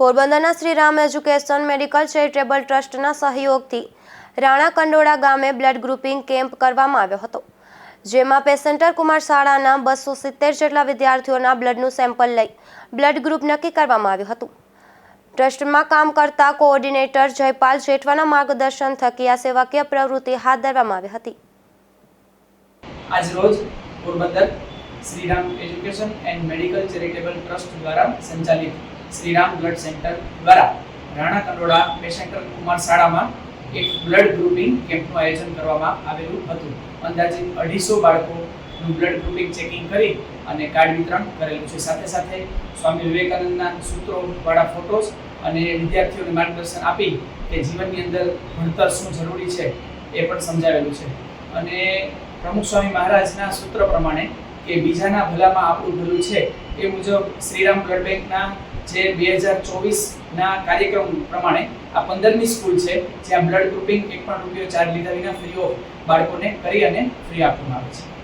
પોરબંદરના Shriram education medical charitable ટ્રસ્ટના સહયોગથી રાણા કંડોળા ગામે બ્લડ ગ્રુપિંગ કેમ્પ કરવામાં આવ્યો હતો, જેમાં પેસેન્ટર કુમાર શાળાના બસો સિત્તેર જેટલા વિદ્યાર્થીઓના બ્લડનું સેમ્પલ લઈ બ્લડ ગ્રુપ નક્કી કરવામાં આવ્યું હતું. ટ્રસ્ટમાં કામ કરતા કોઓર્ડિનેટર જયપાલ જેઠવાના માર્ગદર્શન થકી આ સેવાકીય પ્રવૃત્તિ હાથ ધરવામાં આવી હતી. આજરોજ Porbandar Shriram education and medical charitable trust દ્વારા સંચાલિત શ્રીરામ બ્લડ સેન્ટર દ્વારા રાણા કંડોળા પેશન્ટર કુમાર શાળામાં એક બ્લડ ગ્રુપિંગ કેમ્પનું આયોજન કરવામાં આવેલું હતું. અંદાજિત અઢીસો બાળકોનું બ્લડ ગ્રુપિંગ ચેકિંગ કરી અને કાર્ડ વિતરણ કરેલું છે. સાથે સાથે સ્વામી વિવેકાનંદના સૂત્રોવાળા ફોટોસ અને વિદ્યાર્થીઓને માર્ગદર્શન આપી કે જીવનની અંદર ભણતર શું જરૂરી છે એ પણ સમજાવેલું છે. અને પ્રમુખ સ્વામી મહારાજના સૂત્ર પ્રમાણે કે બીજાના ભલામાં આપણું ભલું છે એ મુજબ શ્રીરામ બ્લડ બેંકના જે બે હજાર ચોવીસના કાર્યક્રમ પ્રમાણે આ પંદરમી સ્કૂલ છે, જ્યાં બ્લડ ગ્રુપિંગ એક પણ રૂપિયો ચાર્જ લીધા વિના ફ્રી ઓફ બાળકોને કરી અને ફ્રી આપવામાં આવે છે.